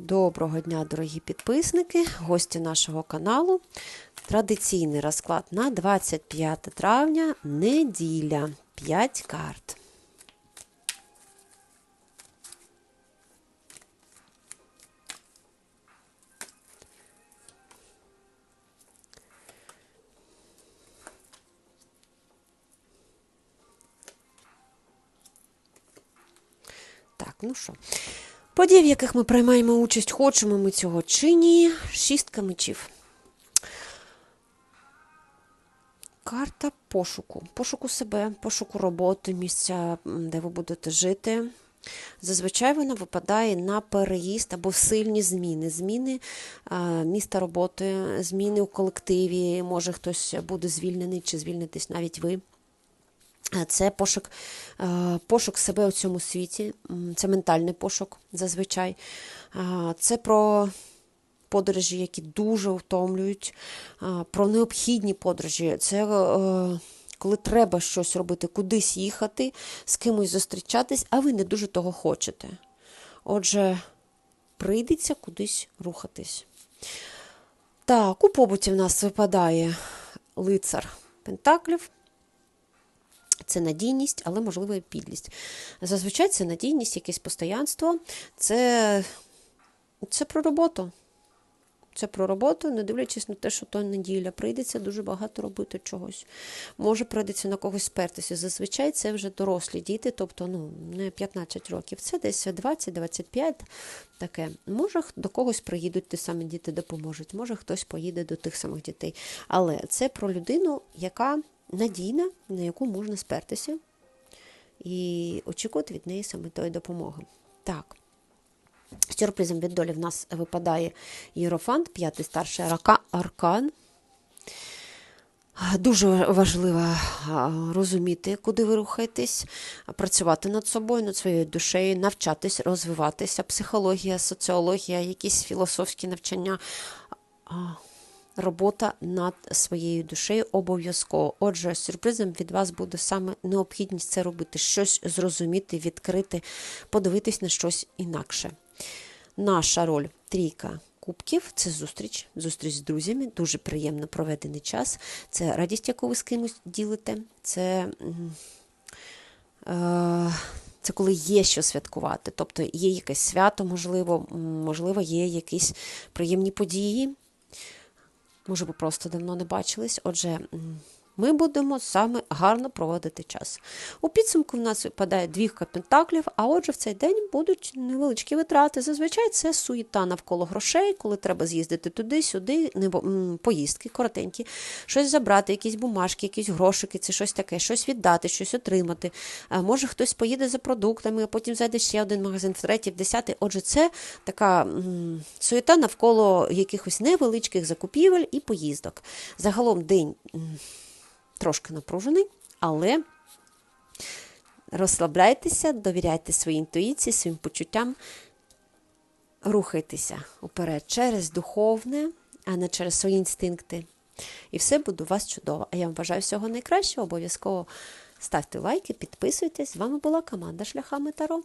Доброго дня, дорогі підписники, гості нашого каналу. Традиційний розклад на 25 травня, неділя, 5 карт. Так, ну що. Подій, в яких ми приймаємо участь, хочемо ми цього чи ні. Шістка мечів. Карта пошуку. Пошуку себе, пошуку роботи, місця, де ви будете жити. Зазвичай вона випадає на переїзд або сильні зміни. Зміни міста роботи, зміни у колективі. Може хтось буде звільнений чи звільнитись навіть ви. Це пошук, е, пошук себе у цьому світі, це ментальний пошук зазвичай. Е, Це про подорожі, які дуже втомлюють, е, про необхідні подорожі. Це коли треба щось робити, кудись їхати, з кимось зустрічатись, а ви не дуже того хочете. Отже, прийдеться кудись рухатись. Так, у побуті в нас випадає лицар Пентаклів. Це надійність, але можливо і підлість. Зазвичай це надійність, якесь постоянство, це, це про роботу. Це про роботу, не дивлячись на те, що то неділя, прийдеться дуже багато робити чогось. Може, прийдеться на когось спертися. Зазвичай це вже дорослі діти, тобто ну, не 15 років, це десь 20-25 таке. Може, до когось приїдуть ті самі діти допоможуть, може хтось поїде до тих самих дітей. Але це про людину, яка надійна, на яку можна спертися і очікувати від неї саме тої допомоги. Так. Сюрпризом від долі в нас випадає Єрофант, п'ятий старший аркан. Дуже важливо розуміти, куди ви рухаєтесь, працювати над собою, над своєю душею, навчатись, розвиватися, психологія, соціологія, якісь філософські навчання. Робота над своєю душею обов'язково. Отже, сюрпризом від вас буде саме необхідність це робити, щось зрозуміти, відкрити, подивитись на щось інакше. Наша роль трійка кубків це зустріч, зустріч з друзями, дуже приємно проведений час. Це радість, яку ви з кимось ділите. Це. Е, це коли є що святкувати, тобто є якесь свято, можливо, можливо, є якісь приємні події. Може, ви просто давно не бачились. Отже, ми будемо саме гарно проводити час. У підсумку в нас випадає двійка пентаклів, а отже, в цей день будуть невеличкі витрати. Зазвичай це суєта навколо грошей, коли треба з'їздити туди-сюди, поїздки коротенькі, щось забрати, якісь бумажки, якісь грошики, це щось таке, щось віддати, щось отримати. Може, хтось поїде за продуктами, а потім зайде ще один магазин, в третій, в десятий. Отже, це така суєта навколо якихось невеличких закупівель і поїздок. Загалом день. Трошки напружений, але розслабляйтеся, довіряйте своїй інтуїції, своїм почуттям, рухайтеся уперед через духовне, а не через свої інстинкти. І все буде у вас чудово. А я вам бажаю всього найкращого. Обов'язково ставте лайки, підписуйтесь. З вами була команда Шляхами Таро.